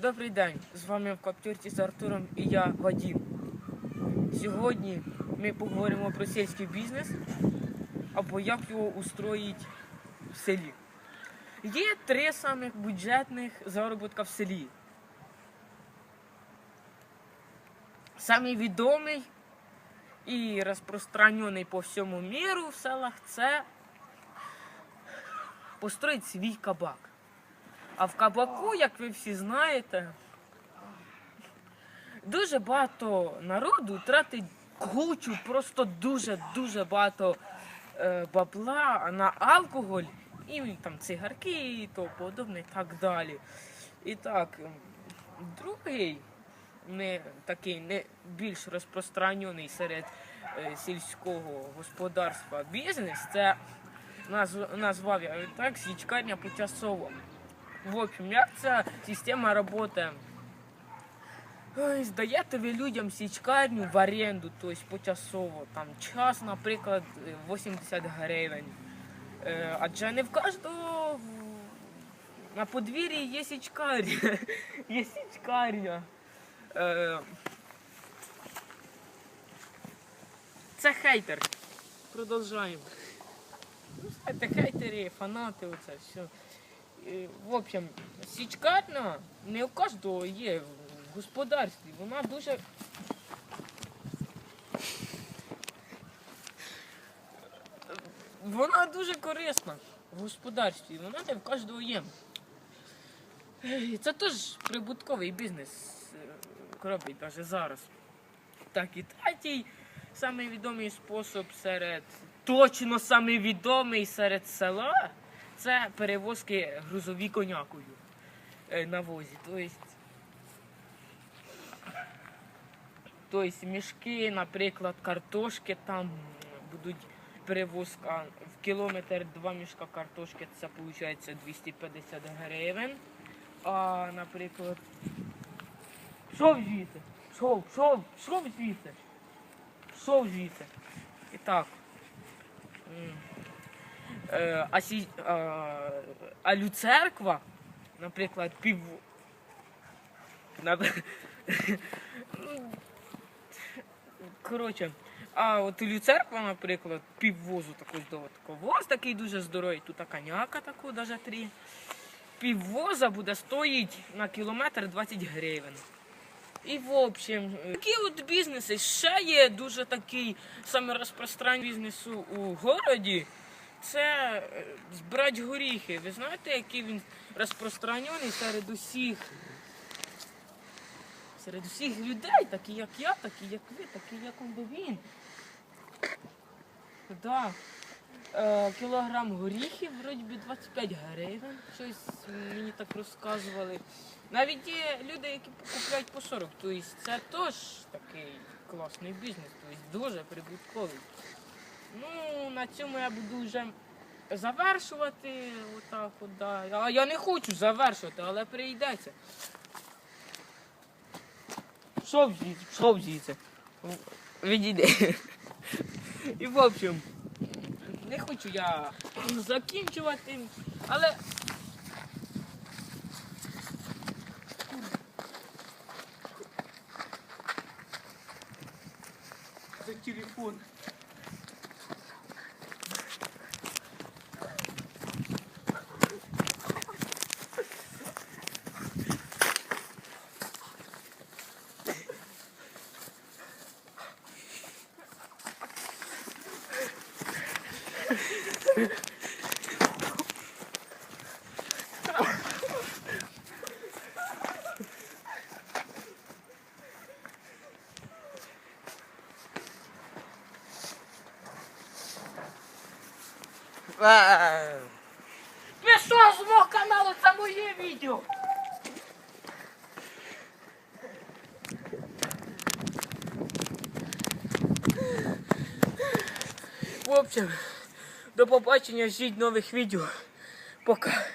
Добрий день! З вами в Каптюрці з Артуром і я Вадім. Сьогодні ми поговоримо про сільський бізнес або як його устроїть в селі. Є три самих бюджетних заробітка в селі. Самий відомий і розпространений по всьому міру в селах це построїть свій кабак. А в кабаку, як ви всі знаєте, дуже багато народу тратить кучу, просто дуже-дуже багато е, бабла на алкоголь і там цигарки і то подобне і так далі. І так, другий, не такий не більш розпространений серед е, сільського господарства бізнес, це назв- назвав я так січкарня почасово. В общем, як ця система працює? Здаєте ви людям січкарню в оренду, тобто почасово. Там час, наприклад, е, 80 гривень. Е, Адже не в кожного на подвір'ї є січкарня. Є січкарня. Е, Це хейтер. Продовжаємо. Ну, знаєте, хейтери, фанати, оце все. Е, В общем, січкарня не у кожного є в господарстві. Вона дуже. Вона дуже корисна в господарстві. Вона не в кожного є. Це теж прибутковий бізнес е, робить навіть зараз. Так, і третій самий відомий спосіб серед точно самий відомий серед села це перевозки грузові конякою е, на возі. Тобто, тобто мішки, наприклад, картошки там будуть перевозка в кілометр два мішка картошки, це виходить 250 гривень. А, наприклад, що звідси? Що, що, що звідси? Що звідси? І так. М. Е, а, сі, а, а люцерква, наприклад, пів. Коротше, а от люцерква, наприклад, піввозу такого такого. Воз такий дуже здоровий. Тут коняка таку, навіть три. Піввоза буде стоїть на кілометр 20 гривень. І в общем, е, такі от бізнеси ще є дуже такий саме бізнесу у городі. Це е, збирати горіхи. Ви знаєте, який він розпространений серед усіх. Серед усіх людей, такі як я, такі як ви, такі як він. Да. Е, кілограм горіхів, вроді би 25 гривень. Щось мені так розказували. Навіть є люди, які купляють по 40. Тобто це теж такий класний бізнес, тобто дуже прибутковий. Ну, на цьому я буду вже завершувати. Отак от, да. А я не хочу завершувати, але прийдеться. Що звідси? Що звідси? Відійди. І в общем, не хочу я закінчувати, але. Це телефон. Ви що з мого каналу? Це моє відео. В общем, до побачення, ждіть нових відео. Пока.